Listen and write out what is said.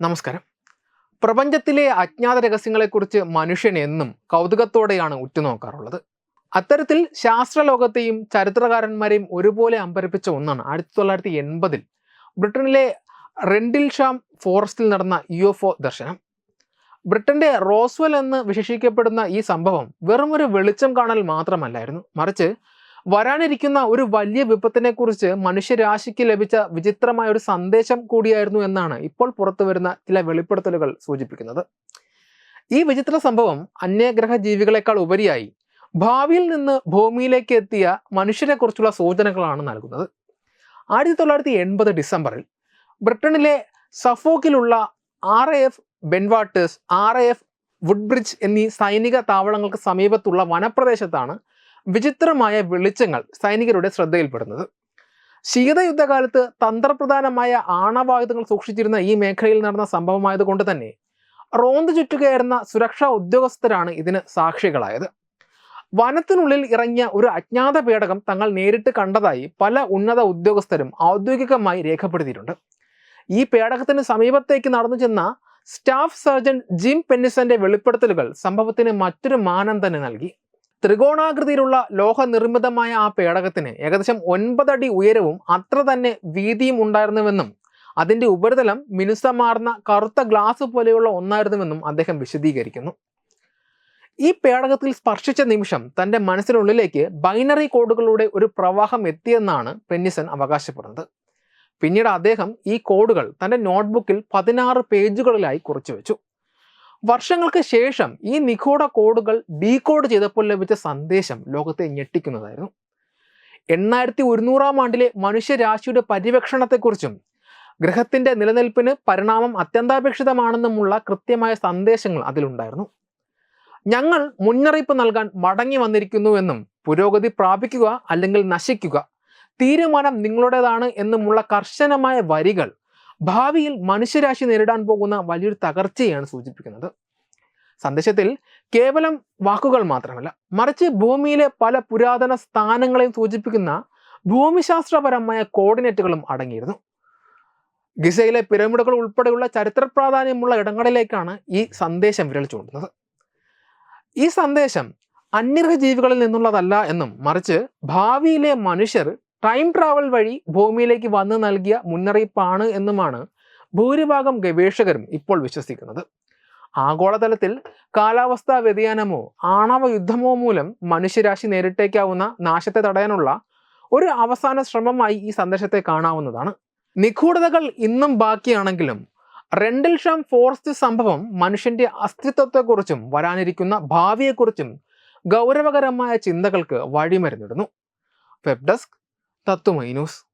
നമസ്കാരം. പ്രപഞ്ചത്തിലെ അജ്ഞാത രഹസ്യങ്ങളെക്കുറിച്ച് മനുഷ്യൻ എന്നും കൗതുകത്തോടെയാണ് ഉറ്റുനോക്കാറുള്ളത്. അത്തരത്തിൽ ശാസ്ത്രലോകത്തെയും ചരിത്രകാരന്മാരെയും ഒരുപോലെ അമ്പരപ്പിച്ച ഒന്നാണ് ആയിരത്തി തൊള്ളായിരത്തി എൺപതിൽ ബ്രിട്ടനിലെ റെൻഡിൽഷാം ഫോറസ്റ്റിൽ നടന്ന യു എഫ് ഒ ദർശനം. ബ്രിട്ടന്റെ റോസ്വെൽ എന്ന് വിശേഷിക്കപ്പെടുന്ന ഈ സംഭവം വെറുമൊരു വെളിച്ചം കാണൽ മാത്രമല്ലായിരുന്നു. മറിച്ച് വരാനിരിക്കുന്ന ഒരു വലിയ വിപത്തിനെ കുറിച്ച് മനുഷ്യരാശിക്ക് ലഭിച്ച വിചിത്രമായ ഒരു സന്ദേശം കൂടിയായിരുന്നു എന്നാണ് ഇപ്പോൾ പുറത്തു വരുന്ന ചില വെളിപ്പെടുത്തലുകൾ സൂചിപ്പിക്കുന്നത്. ഈ വിചിത്ര സംഭവം അന്യഗ്രഹ ജീവികളെക്കാൾ ഉപരിയായി ഭാവിയിൽ നിന്ന് ഭൂമിയിലേക്ക് എത്തിയ മനുഷ്യരെ കുറിച്ചുള്ള സൂചനകളാണ് നൽകുന്നത്. ആയിരത്തി തൊള്ളായിരത്തി എൺപത് ഡിസംബറിൽ ബ്രിട്ടനിലെ സഫോക്കിലുള്ള R A F Bentwaters R A F Woodbridge എന്നീ സൈനിക താവളങ്ങൾക്ക് സമീപത്തുള്ള വനപ്രദേശത്താണ് വിചിത്രമായ വെളിച്ചങ്ങൾ സൈനികരുടെ ശ്രദ്ധയിൽപ്പെടുന്നത്. ശീതയുദ്ധകാലത്ത് തന്ത്രപ്രധാനമായ ആണവായുധങ്ങൾ സൂക്ഷിച്ചിരുന്ന ഈ മേഖലയിൽ നടന്ന സംഭവമായതുകൊണ്ട് തന്നെ റോന്ത് ചുറ്റുകയായിരുന്ന സുരക്ഷാ ഉദ്യോഗസ്ഥരാണ് ഇതിന് സാക്ഷികളായത്. വനത്തിനുള്ളിൽ ഇറങ്ങിയ ഒരു അജ്ഞാത പേടകം തങ്ങൾ നേരിട്ട് കണ്ടതായി പല ഉന്നത ഉദ്യോഗസ്ഥരും ഔദ്യോഗികമായി രേഖപ്പെടുത്തിയിട്ടുണ്ട്. ഈ പേടകത്തിന് സമീപത്തേക്ക് നടന്നു ചെന്ന സ്റ്റാഫ് സർജൻ ജിം പെന്നിസന്റെ വെളിപ്പെടുത്തലുകൾ സംഭവത്തിന് മറ്റൊരു മാനം തന്നെ നൽകി. ത്രികോണാകൃതിയിലുള്ള ലോഹ നിർമ്മിതമായ ആ പേടകത്തിന് ഏകദേശം ഒൻപതടി ഉയരവും അത്ര തന്നെ വീതിയും ഉണ്ടായിരുന്നുവെന്നും അതിന്റെ ഉപരിതലം മിനുസമാർന്ന കറുത്ത ഗ്ലാസ് പോലെയുള്ള ഒന്നായിരുന്നുവെന്നും അദ്ദേഹം വിശദീകരിക്കുന്നു. ഈ പേടകത്തിൽ സ്പർശിച്ച നിമിഷം തന്റെ മനസ്സിനുള്ളിലേക്ക് ബൈനറി കോഡുകളുടെ ഒരു പ്രവാഹം എത്തിയെന്നാണ് പെന്നിസൺ അവകാശപ്പെടുന്നത്. പിന്നീട് അദ്ദേഹം ഈ കോഡുകൾ തന്റെ നോട്ട്ബുക്കിൽ പതിനാറ് പേജുകളിലായി കുറിച്ചു വെച്ചു വർഷങ്ങൾക്ക് ശേഷം ഈ നിഗൂഢ കോഡുകൾ ഡീകോഡ് ചെയ്തപ്പോൾ ലഭിച്ച സന്ദേശം ലോകത്തെ ഞെട്ടിക്കുന്നതായിരുന്നു. എണ്ണായിരത്തി ഒരുന്നൂറാം ആണ്ടിലെ മനുഷ്യരാശിയുടെ പര്യവേക്ഷണത്തെക്കുറിച്ചും ഗ്രഹത്തിന്റെ നിലനിൽപ്പിന് പരിണാമം അത്യന്താപേക്ഷിതമാണെന്നുമുള്ള കൃത്യമായ സന്ദേശങ്ങൾ അതിലുണ്ടായിരുന്നു. ഞങ്ങൾ മുന്നറിയിപ്പ് നൽകാൻ മടങ്ങി വന്നിരിക്കുന്നുവെന്നും പുരോഗതി പ്രാപിക്കുക അല്ലെങ്കിൽ നശിക്കുക തീരുമാനം നിങ്ങളുടേതാണ് എന്നുമുള്ള കർശനമായ വരികൾ ഭാവിയിൽ മനുഷ്യരാശി നേരിടാൻ പോകുന്ന വലിയൊരു തകർച്ചയാണ് സൂചിപ്പിക്കുന്നത്. സന്ദേശത്തിൽ കേവലം വാക്കുകൾ മാത്രമല്ല മറിച്ച് ഭൂമിയിലെ പല പുരാതന സ്ഥാനങ്ങളെയും സൂചിപ്പിക്കുന്ന ഭൂമിശാസ്ത്രപരമായ കോർഡിനേറ്റുകളും അടങ്ങിയിരുന്നു. ഗിസയിലെ പിരമിഡുകൾ ഉൾപ്പെടെയുള്ള ചരിത്ര പ്രാധാന്യമുള്ള ഇടങ്ങളിലേക്കാണ് ഈ സന്ദേശം വിരൽ ചൂണ്ടുന്നത്. ഈ സന്ദേശം അന്യഗ്രഹ ജീവികളിൽ നിന്നുള്ളതല്ല എന്നും മറിച്ച് ഭാവിയിലെ മനുഷ്യർ ടൈം ട്രാവൽ വഴി ഭൂമിയിലേക്ക് വന്നു നൽകിയ മുന്നറിയിപ്പാണ് എന്നുമാണ് ഭൂരിഭാഗം ഗവേഷകരും ഇപ്പോൾ വിശ്വസിക്കുന്നത്. ആഗോളതലത്തിൽ കാലാവസ്ഥാ വ്യതിയാനമോ ആണവ യുദ്ധമോ മൂലം മനുഷ്യരാശി നേരിട്ടേക്കാവുന്ന നാശത്തെ തടയാനുള്ള ഒരു അവസാന ശ്രമമായി ഈ സന്ദേശത്തെ കാണാവുന്നതാണ്. നിഗൂഢതകൾ ഇന്നും ബാക്കിയാണെങ്കിലും റെൻഡൽഷാം ഫോറസ്റ്റ് സംഭവം മനുഷ്യന്റെ അസ്തിത്വത്തെക്കുറിച്ചും വരാനിരിക്കുന്ന ഭാവിയെക്കുറിച്ചും ഗൗരവകരമായ ചിന്തകൾക്ക് വഴിമരുന്നിടുന്നു. Web desk たとも言います。